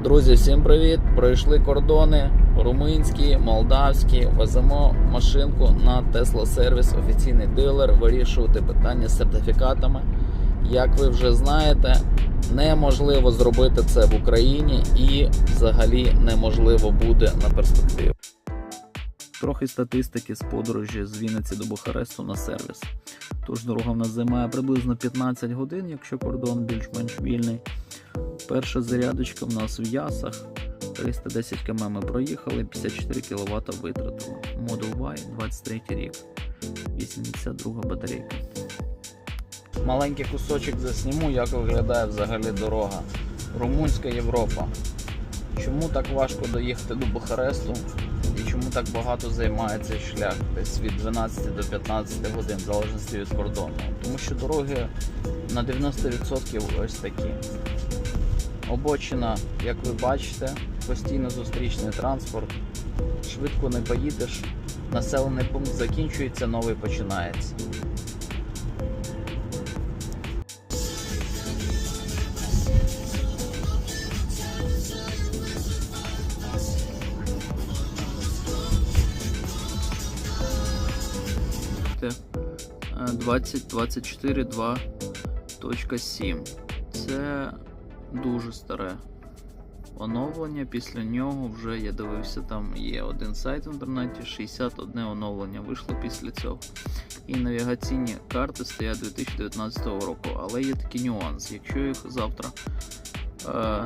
Друзі, всім привіт! Пройшли кордони румунські, молдавські. Веземо машинку на Tesla сервіс, офіційний дилер, вирішувати питання з сертифікатами. Як ви вже знаєте, неможливо зробити це в Україні і взагалі неможливо буде на перспективу. Трохи статистики з подорожі з Вінниці до Бухаресту на сервіс. Тож дорога в нас займає приблизно 15 годин, якщо кордон більш-менш вільний. Перша зарядочка в нас в ясах. 310 км ми проїхали, 54 кВт витратили. Model Y, 23 рік. 82 батарейка. Маленький кусочок засніму, як виглядає взагалі дорога. Румунська Європа. Чому так важко доїхати до Бухаресту і чому так багато займає цей шлях? Десь від 12 до 15 годин, в залежності від кордону. Тому що дороги на 90% ось такі. Обочина, як ви бачите, постійно зустрічний транспорт. Швидко не поїдеш. Населений пункт закінчується, новий починається. Е, 2024 2.7. Це дуже старе оновлення. Після нього вже я дивився, там є один сайт в інтернеті, 61 оновлення вийшло після цього. І навігаційні карти стоять 2019 року. Але є такий нюанс. Якщо їх завтра е,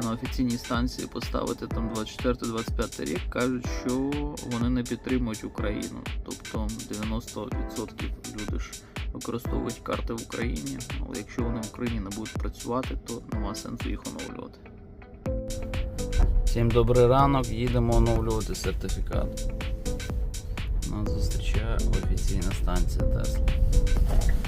на офіційній станції поставити там 24-25 рік, кажуть, що вони не підтримують Україну. Тобто 90% люди ж використовують карти в Україні, але якщо вони в Україні не будуть працювати, то нема сенсу їх оновлювати. Всім добрий ранок, їдемо оновлювати сертифікат. Нас зустрічає офіційна станція Tesla.